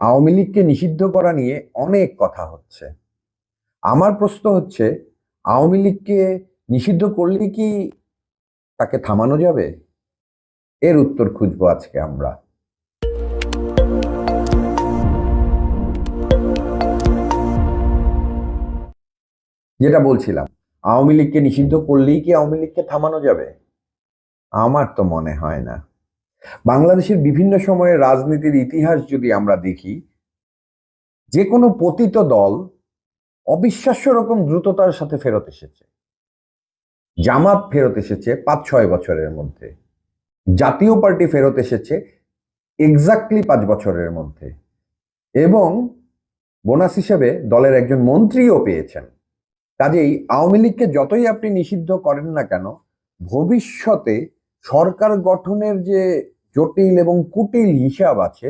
আওয়ামী লীগকে নিষিদ্ধ করা নিয়ে অনেক কথা হচ্ছে। আমার প্রশ্ন হচ্ছে, আওয়ামী লীগকে নিষিদ্ধ করলে কি তাকে থামানো যাবে? এর উত্তর খুঁজবো আজকে আমরা। যেটা বলছিলাম, আওয়ামী লীগকে নিষিদ্ধ করলেই কি আওয়ামী লীগকে থামানো যাবে? আমার তো মনে হয় না। বাংলাদেশের বিভিন্ন সময়ে রাজনীতির ইতিহাস যদি আমরা দেখি যে কোনো পতিত দল অবিশ্বাস্য রকম দ্রুততার সাথে ফেরত এসেছে। জামাত ফেরত এসেছে পাঁচ, ছয় বছরের মধ্যে। জাতীয় পার্টি ফেরত এসেছে এক্স্যাক্টলি পাঁচ বছরের মধ্যে। এবং বোনাস হিসেবে দলের একজন মন্ত্রীও পেয়েছেন। কাজেই আওয়ামী লীগকে যতই আপনি নিষিদ্ধ করেন না কেন, ভবিষ্যতে সরকার গঠনের যে জটিল এবং কুটিল হিসাব আছে,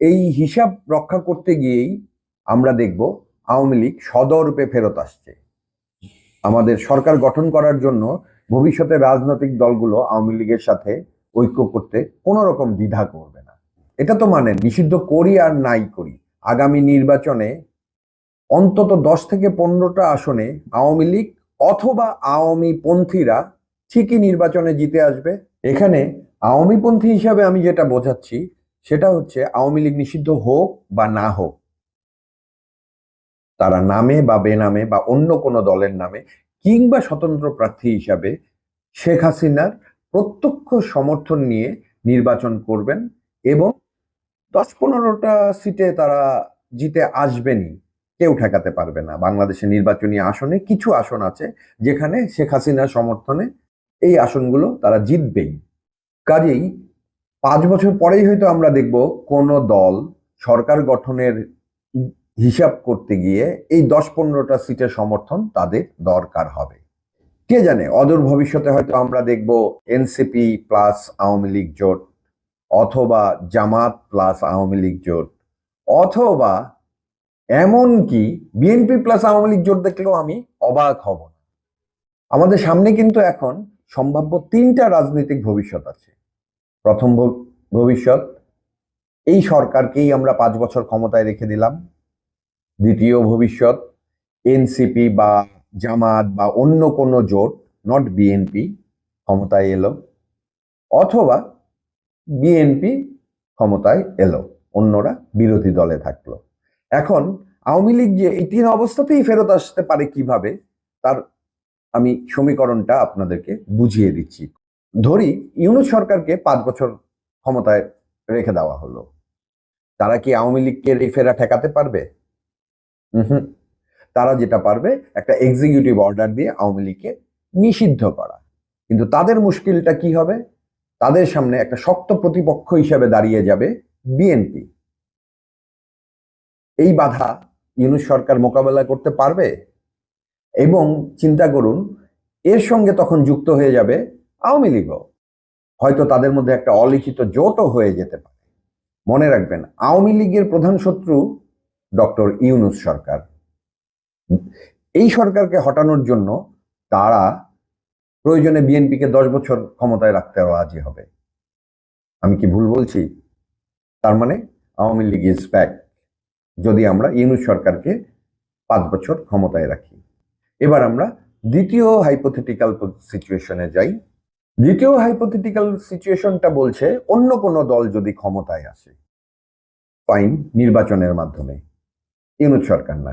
এই হিসাব রক্ষা করতে গিয়েই আমরা দেখব আওয়ামী লীগ সদরূপে ফেরত আসছে। আমাদের সরকার গঠন করার জন্য ভবিষ্যতে রাজনৈতিক দলগুলো আওয়ামী লীগের সাথে ঐক্য করতে কোনো রকম দ্বিধা করবে না। এটা তো মানে নিষিদ্ধ করি আর নাই করি। আগামী নির্বাচনে অন্তত দশ থেকে পনেরোটা আসনে আওয়ামী লীগ অথবা আওয়ামী পন্থীরা ঠিকই নির্বাচনে জিতে আসবে। এখানে আওয়ামীপন্থী হিসাবে আমি যেটা বোঝাচ্ছি, সেটা হচ্ছে আওয়ামী লীগ নিষিদ্ধ হোক বা না হোক, তারা নামে বা বেনামে বা অন্য কোনো দলের নামে কিংবা স্বতন্ত্র প্রার্থী হিসাবে শেখ হাসিনার প্রত্যক্ষ সমর্থন নিয়ে নির্বাচন করবেন এবং দশ পনেরোটা সিটে তারা জিতে আসবেনই। কেউ ঠেকাতে পারবে না। বাংলাদেশের নির্বাচনী আসনে কিছু আসন আছে যেখানে শেখ হাসিনার সমর্থনে এই আসনগুলো তারা জিতবেই। কাজেই পাঁচ বছর পরেই হয়তো আমরা দেখব কোন দল সরকার গঠনের হিসাব করতে গিয়ে এই দশ পনেরোটা সিটের সমর্থন তাদের দরকার হবে। কে জানে, অদূর ভবিষ্যতে হয়তো আমরা দেখব এনসিপি প্লাস আওয়ামী লীগ জোট অথবা জামাত প্লাস আওয়ামী লীগ জোট অথবা এমনকি বিএনপি প্লাস আওয়ামী লীগ জোট দেখলেও আমি অবাক হব আমাদের সামনে কিন্তু এখন সম্ভাব্য তিনটা রাজনৈতিক ভবিষ্যৎ আছে। প্রথম ভবিষ্যৎ, এই সরকারকেই আমরা পাঁচ বছর ক্ষমতায় রেখে দিলাম। দ্বিতীয় ভবিষ্যৎ, এনসিপি বা জামাত বা অন্য কোনো জোট নট বিএনপি, ক্ষমতায় এলো। অথবা বিএনপি ক্ষমতায় এলো, অন্যরা বিরোধী দলে থাকল। এখন আওয়ামী লীগ যে এই তিন অবস্থাতেই ফেরত আসতে পারে কীভাবে, তার আমি সমীকরণটা আপনাদেরকে বুঝিয়ে দিচ্ছি। ধরি, ইউনুস সরকারকে পাঁচ বছর ক্ষমতায় রেখে দেওয়া হলো। তারা কি আওয়ামী লীগকে এই ফেরা ঠেকাতে পারবে? হুম। তারা যেটা পারবে, একটা এক্সিকিউটিভ অর্ডার দিয়ে আওয়ামী লীগকে নিষিদ্ধ করা। কিন্তু তাদের মুশকিলটা কি হবে? তাদের সামনে একটা শক্ত প্রতিপক্ষ হিসেবে দাঁড়িয়ে যাবে বিএনপি। এই বাধা ইউনুস সরকার মোকাবেলা করতে পারবে? এবং চিন্তা করুন, এর সঙ্গে তখন যুক্ত হয়ে যাবে আওয়ামী লীগও হয়তো তাদের মধ্যে একটা অলিখিত জোটও হয়ে যেতে পারে। মনে রাখবেন, আওয়ামী লীগের প্রধান শত্রু ডক্টর ইউনুস সরকার। এই সরকারকে হটানোর জন্য তারা প্রয়োজনে বিএনপিকে দশ বছর ক্ষমতায় রাখতে রাজি হবে। আমি কি ভুল বলছি? তার মানে আওয়ামী লীগ ইজ ব্যাক যদি আমরা ইউনুস সরকারকে পাঁচ বছর ক্ষমতায় রাখি। এবার আমরা দ্বিতীয় হাইপোথেটিক্যাল সিচুয়েশনে যাই। দ্বিতীয় হাইপোথেটিক্যাল সিচুয়েশনটা বলছে, অন্য কোনো দল যদি ক্ষমতায় আসে ফাইন নির্বাচনের মাধ্যমে। ইউনুস সরকার না।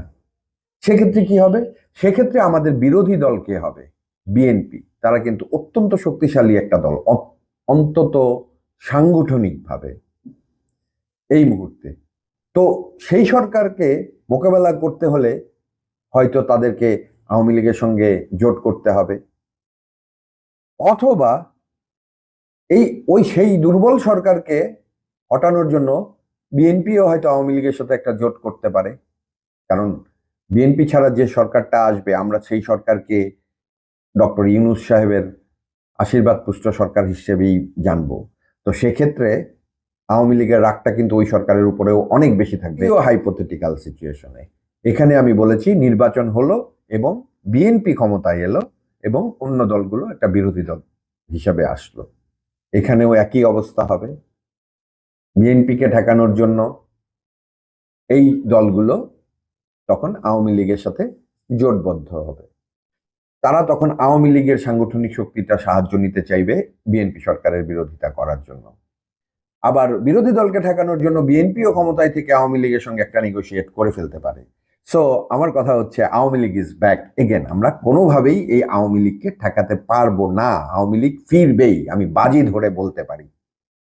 সেক্ষেত্রে কি হবে? সেক্ষেত্রে আমাদের বিরোধী দল কে হবে? বিএনপি। তারা কিন্তু অত্যন্ত শক্তিশালী একটা দল অন্তত সাংগঠনিকভাবে। এই মুহূর্তে। তো সেই সরকারকে মোকাবেলা করতে হলে হয়তো তাদেরকে আওয়ামী লীগের সঙ্গে জোট করতে হবে। অথবা এই ওই সেই দুর্বল সরকারকে হটানোর জন্য বিএনপিও হয়তো আওয়ামী লীগের সাথে একটা জোট করতে পারে। কারণ বিএনপি ছাড়া যে সরকারটা আসবে আমরা সেই সরকারকে ডক্টর ইউনুস সাহেবের আশীর্বাদ পুষ্ট সরকার হিসেবেই জানব। তো সেক্ষেত্রে আওয়ামী লীগের রাগটা কিন্তু ওই সরকারের উপরেও অনেক বেশি থাকবে। হাইপোথেটিক্যাল সিচুয়েশনে এখানে আমি বলেছি নির্বাচন হলো এবং বিএনপি ক্ষমতায় এলো এবং অন্য দলগুলো একটা বিরোধী দল হিসাবে আসলো। এখানেও একই অবস্থা হবে। বিএনপিকে ঠেকানোর জন্য এই দলগুলো তখন আওয়ামী লীগের সাথে জোটবদ্ধ হবে। তারা তখন আওয়ামী লীগের সাংগঠনিক শক্তিটা সাহায্য নিতে চাইবে বিএনপি সরকারের বিরোধিতা করার জন্য। আবার বিরোধী দলকে ঠেকানোর জন্য বিএনপিও ক্ষমতায় থেকে আওয়ামী লীগের সঙ্গে একটা নেগোশিয়েট করে ফেলতে পারে। সো আমার কথা হচ্ছে Awami League is back again আমরা কোনোভাবেই এই আওয়ামী লীগকে ঠেকাতে পারব না। আওয়ামী লীগ ফিরবেই, আমি বাজি ধরে বলতে পারি।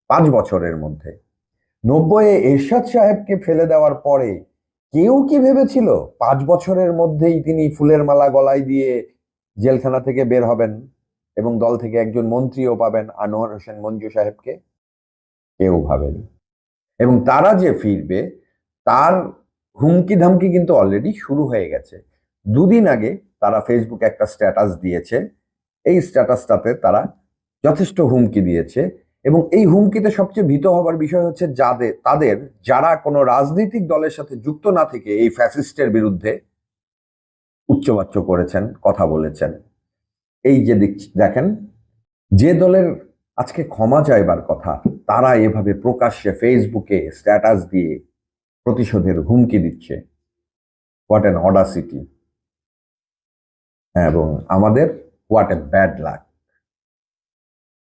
পাঁচ বছরের মধ্যে। নব্বইয়ে এরশাদ সাহেবকে ফেলে দেওয়ার পরে কেউ কি ভেবেছিল পাঁচ বছরের মধ্যেই তিনি ফুলের মালা গলায় দিয়ে জেলখানা থেকে বের হবেন এবং দল থেকে একজন মন্ত্রীও পাবেন আনোয়ার হোসেন মঞ্জু সাহেবকে? কেউ ভাবেনি। এবং তারা যে ফিরবে, তার হুমকি ধামকি কিন্তু অলরেডি শুরু হয়ে গেছে। দুদিন আগে তারা ফেসবুকে একটা স্ট্যাটাস দিয়েছে। এই স্ট্যাটাসটাতে তারা যথেষ্ট হুমকি দিয়েছে এবং এই হুমকিতে সবচেয়ে ভীত হবার বিষয় হচ্ছে যাদের তাদের যারা কোনো রাজনৈতিক দলের সাথে যুক্ত না থেকে এই ফ্যাসিস্টের বিরুদ্ধে উচ্চবাচ্য করেছেন, কথা বলেছেন। এই যে দেখ- দেখেন, যে দলের আজকে ক্ষমা চাইবার কথা, তারা এভাবে প্রকাশ্যে ফেসবুকে স্ট্যাটাস দিয়ে প্রতিশোধের হুমকি দিচ্ছে। হোয়াট অ্যান অডাসিটি এবং আমাদের হোয়াট এ ব্যাড লাক